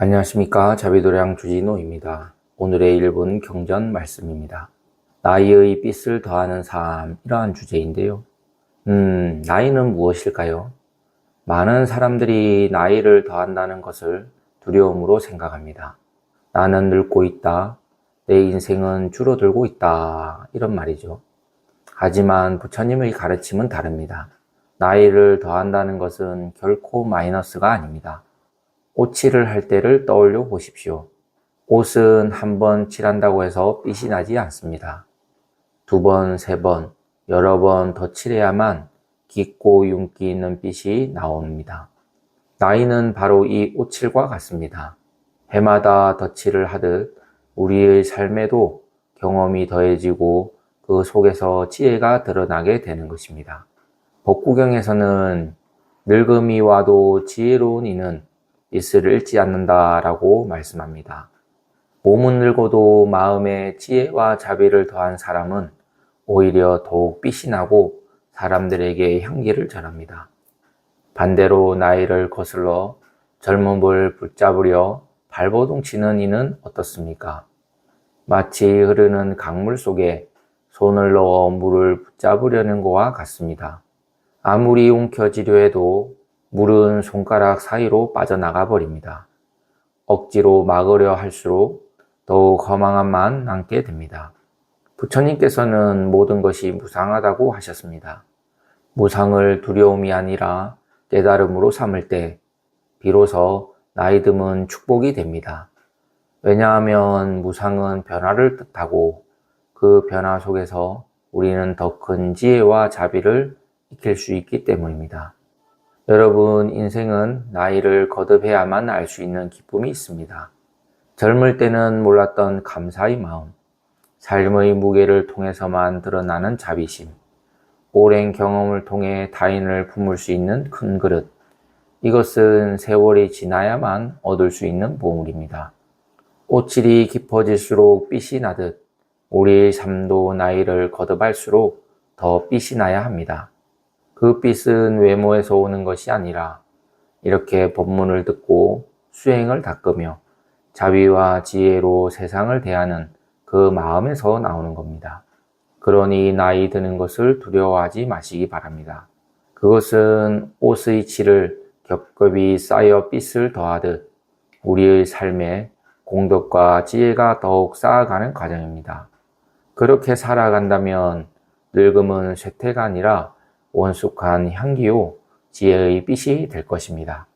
안녕하십니까 자비도량 주진호입니다. 오늘의 1분 경전 말씀입니다. 나이의 빚을 더하는 삶 이러한 주제인데요. 음, 나이는 무엇일까요? 많은 사람들이 나이를 더한다는 것을 두려움으로 생각합니다. 나는 늙고 있다. 내 인생은 줄어들고 있다. 이런 말이죠. 하지만 부처님의 가르침은 다릅니다. 나이를 더한다는 것은 결코 마이너스가 아닙니다. 옷칠을 할 때를 떠올려 보십시오. 옷은 한 번 칠한다고 해서 삐이 나지 않습니다. 두 번, 세 번, 여러 번 더 칠해야만 깊고 윤기 있는 빛이 나옵니다. 나이는 바로 이 옷칠과 같습니다. 해마다 덧칠을 하듯 우리의 삶에도 경험이 더해지고 그 속에서 지혜가 드러나게 되는 것입니다. 법구경에서는 늙음이 와도 지혜로운 이는 이슬을 잃지 않는다라고 말씀합니다. 몸은 늙어도 마음에 지혜와 자비를 더한 사람은 오히려 더욱 빛이 나고 사람들에게 향기를 전합니다. 반대로 나이를 거슬러 젊음을 붙잡으려 발버둥 치는 이는 어떻습니까? 마치 흐르는 강물 속에 손을 넣어 물을 붙잡으려는 것과 같습니다. 아무리 움켜쥐려 해도 물은 손가락 사이로 빠져나가 버립니다. 억지로 막으려 할수록 더욱 허망함만 남게 됩니다. 부처님께서는 모든 것이 무상하다고 하셨습니다. 무상을 두려움이 아니라 깨달음으로 삼을 때 비로소 나이 듦은 축복이 됩니다. 왜냐하면 무상은 변화를 뜻하고 그 변화 속에서 우리는 더 큰 지혜와 자비를 익힐 수 있기 때문입니다. 여러분, 인생은 나이를 거듭해야만 알 수 있는 기쁨이 있습니다. 젊을 때는 몰랐던 감사의 마음, 삶의 무게를 통해서만 드러나는 자비심, 오랜 경험을 통해 타인을 품을 수 있는 큰 그릇, 이것은 세월이 지나야만 얻을 수 있는 보물입니다. 오칠이 깊어질수록 빛이 나듯 우리의 삶도 나이를 거듭할수록 더 빛이 나야 합니다. 그 빛은 외모에서 오는 것이 아니라 이렇게 법문을 듣고 수행을 닦으며 자비와 지혜로 세상을 대하는 그 마음에서 나오는 겁니다. 그러니 나이 드는 것을 두려워하지 마시기 바랍니다. 그것은 옷의 칠을 겹겹이 쌓여 빛을 더하듯 우리의 삶에 공덕과 지혜가 더욱 쌓아가는 과정입니다. 그렇게 살아간다면 늙음은 쇠퇴가 아니라 원숙한 향기요 지혜의 빛이 될 것입니다.